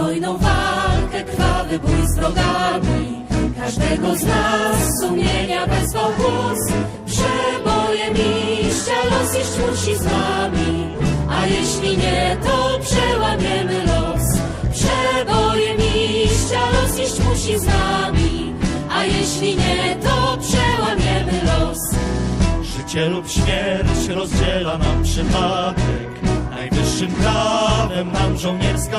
Dostojną walkę, krwawy bój z wrogami, każdego z nas sumienia wezwał głos. Przebojem iścia los iść musi z nami, a jeśli nie, to przełamiemy los. Przebojem iścia los iść musi z nami, a jeśli nie, to przełamiemy los. Życie lub śmierć rozdziela nam przypadek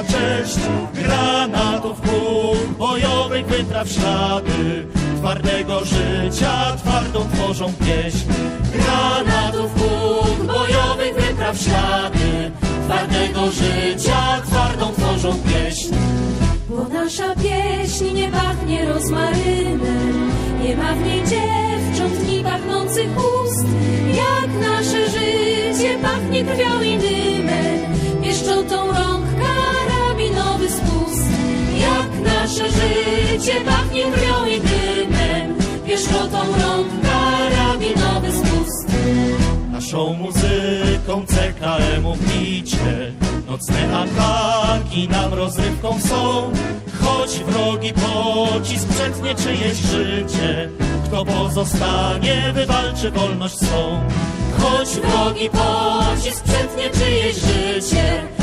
Żołnierska cześć. Granatów kół bojowych wypraw ślady. Twardego życia twardą tworzą pieśń. Granatów kół bojowych wypraw ślady. Twardego życia twardą tworzą pieśń. Bo nasza pieśń nie pachnie rozmarynem, nie ma w niej dziewcząt ni pachnących ust. Jak nasze życie pachnie krwią i dymem, pieszczotą rąk nasze życie pachnie krwią i dymem, pieszczotą rąk karabinowy spust. Naszą muzyką CKM-u bicie Nocne ataki nam rozrywką są. Choć wrogi pocisk przetnie czyjeś życie Kto pozostanie, wywalczy wolność swą. Choć wrogi pocisk przetnie czyjeś życie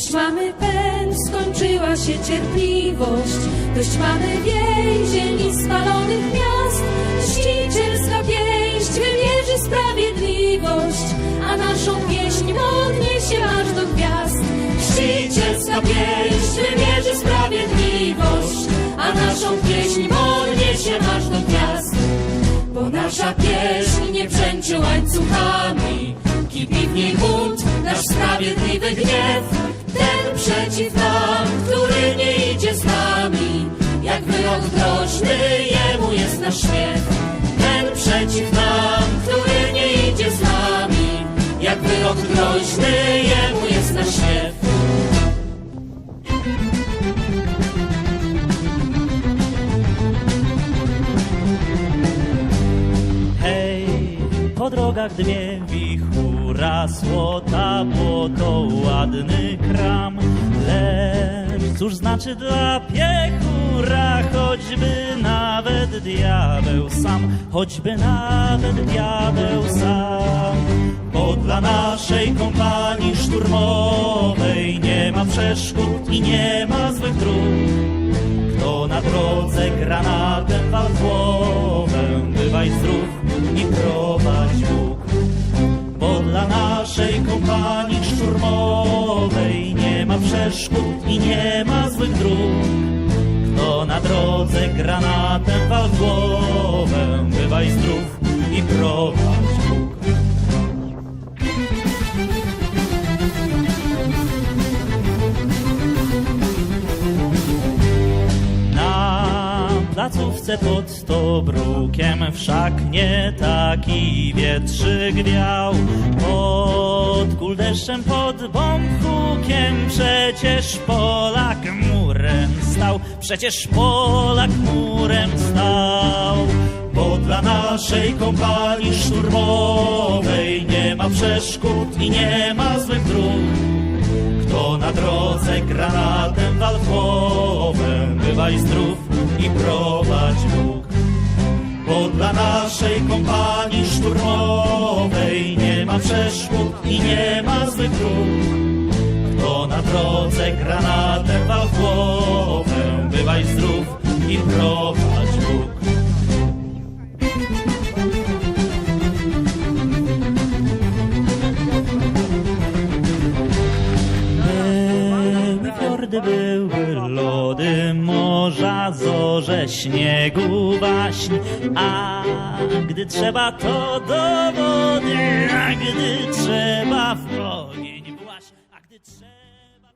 Dość mamy pęd, skończyła się cierpliwość. Dość mamy więzień i spalonych miast. Mścicielska pięść wymierzy sprawiedliwość, a naszą pieśń podniesie aż do gwiazd. Mścicielska pieśń wymierzy sprawiedliwość a naszą pieśń podniesie aż do gwiazd. Bo nasza pieśń nie brzęczy łańcuchami, kipi w niej bunt, nasz sprawiedliwy gniew. Ten przeciw nam, który nie idzie z nami, jak wyrok groźny, jemu jest nasz śmiew. Ten przeciw nam, Który nie idzie z nami, jak wyrok groźny, jemu jest nasz śmiew. Hej, po drogach dwie wichura słota, bo to ładny kram. Lecz cóż znaczy dla piechura, choćby nawet diabeł sam, choćby nawet diabeł sam. Bo dla naszej kompanii szturmowej nie ma przeszkód i nie ma złych dróg. Kto na drodze granatem wal głowę, bywaj zdrów i prowadź przeszkód i nie ma złych dróg. Kto na drodze granatem wal głowę, bywaj zdrów i prowadź Bóg. Na placówce pod Tobrukiem wszak nie taki wietrzyk wiał. Pod kuldeszem, pod przecież Polak murem stał, przecież Polak murem stał. Bo dla naszej kompanii szturmowej nie ma przeszkód i nie ma złych dróg. Kto na drodze granatem wal w głowę, bywaj zdrów i prowadź Bóg. Bo dla naszej kompanii szturmowej nie ma przeszkód i nie ma złych dróg. Drodze granatem wal w głowę, bywaj zdrów i prowadź Bóg. Były fiordy, były lody, morza, zorze, śniegu, waśń, a gdy trzeba to do wody, a gdy trzeba w.